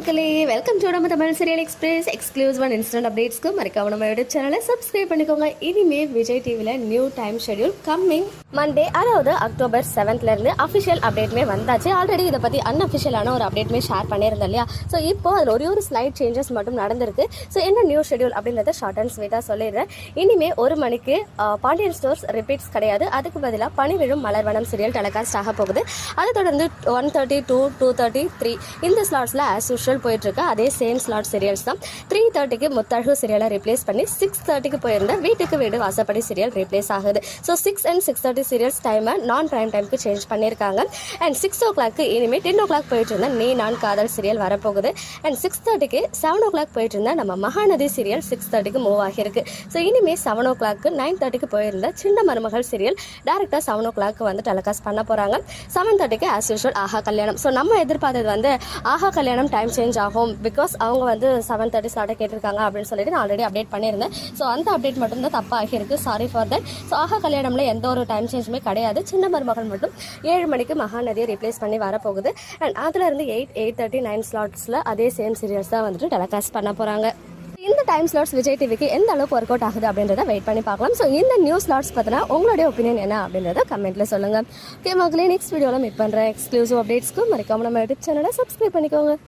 மக்களே welcome to நம்ம Tamil serial express exclusive and instant அப்டேட்ஸ்க்கு மறக்காம நம்ம யூடியூப் சேனலை சப்ஸ்கிரைப் பண்ணிக்கோங்க. இனிமே விஜய் டிவியில் new time schedule coming Monday அதாவது அக்டோபர் செவன்த்லேருந்து அஃபிஷியல் அப்டேட்மே வந்தாச்சு. ஆல்ரெடி இதை பற்றி அன்அஃபிஷியலான ஒரு அப்டேட்மே ஷேர் பண்ணியிருந்தேன் இல்லையா? ஸோ இப்போ அதில் ஒரே ஒரு ஸ்லைட் சேஞ்சஸ் மட்டும் நடந்திருக்கு. ஸோ என்ன நியூ ஷெட்யூல் அப்படின்றத ஷார்ட் அண்ட் ஸ்வீட்டாக சொல்லிடுறேன். இனிமே ஒரு மணிக்கு பாண்டியன் ஸ்டோர்ஸ் ரிப்பீட்ஸ் கிடையாது. அதுக்கு பதிலாக பனி விழும் மலர்வனம் சீரியல் டெலகாஸ்ட் ஆக போகுது. அதை தொடர்ந்து one thirty two two thirty three இந்த ஸ்லாட்ஸில் ஆஸ் யூஷுவல் போயிட்டுருக்கு. அதே சேம் ஸ்லாட் சீரியல்ஸ் தான். த்ரீ தேர்ட்டிக்கு முத்தழகு சீரியலை ரிப்ளேஸ் பண்ணி சிக்ஸ் தேர்ட்டிக்கு போயிருந்த வீட்டுக்கு வீடு வாசப்படி சீரியல் ரிப்ளேஸ் ஆகுது. So six and six thirty serials டைமை நான் பிரைம் டைமுக்கு சேஞ்ச் பண்ணியிருக்காங்க. அண்ட் சிக்ஸ் ஓ கிளாக்கு இனிமேல் டென் ஓ கிளாக் போயிட்டு இருந்த நீ நான் காதல் சீரியல் வரப்போகுது. அண்ட் சிக்ஸ் தேர்ட்டிக்கு செவன் ஓ கிளாக் போயிட்டு இருந்த நம்ம மகாநதி சீரியல் சிக்ஸ் தேர்ட்டிக்கு மூவ் ஆகியிருக்கு. ஸோ இனிமேல் செவன் ஓ கிளாக்கு நைன் தேர்ட்டிக்கு போயிருந்த சின்ன மருமகள் சீரியல் டேரெக்டாக செவன் ஓ கிளாக் வந்து டெலிகாஸ்ட் பண்ண போகிறாங்க செவன் தேர்ட்டிக்கு ஆஸ் யூஷுவல் ஆஹா கல்யாணம். ஸோ நம்ம எதிர்பார்த்தது வந்து ஆஹா கல்யாணம் டைம் சேஞ்ச் ஆகும். பிகாஸ் அவங்க வந்து செவன் தேர்ட்டி ஸ்லாட்டை கேட்டிருக்காங்க அப்படின்னு சொல்லிட்டு நான் ஆல்ரெடி அப்டேட் பண்ணியிருந்தேன். ஸோ அந்த அப்டேட் மட்டும் தான் தப்பாக இருக்கு சாரி ஃபார் தட் ஸோ ஆக கல்யாணம்ல எந்த ஒரு டைம் சேஞ்சுமே கிடையாது. சின்ன மருமகள் மட்டும் ஏழு மணிக்கு மகாநதியை ரீப்ளேஸ் பண்ணி வரப்போகுது. அண்ட் அதில் இருந்து எயிட் எயிட் தேர்ட்டி நைன் ஸ்லாட்ஸில் அதே சேம் சீரியல்ஸ் தான் வந்துட்டு டெலகாஸ்ட் பண்ண போகிறாங்க இந்த டைம் ஸ்லாட்ஸ் விஜய் டிவிக்கு எந்த அளவுக்கு ஒர்க் அவுட் ஆகுது அப்படின்றத வெயிட் பண்ணி பார்க்கலாம். ஸோ இந்த நியூ ஸ்லாட்ஸ் பற்றினா உங்களுடைய ஒப்பீனியன் என்ன அப்படின்றத கமெண்ட்ல சொல்லுங்க. ஓகே மக்களே நெக்ஸ்ட் வீடியோவில் மீட் பண்ணுறேன் எக்ஸ்க்ளூசிவ் அப்டேட்ஸ்க்கு மறக்காம நம்ம யூடியூப் சேனலை சப்ஸ்கிரைப் பண்ணிக்கோங்க.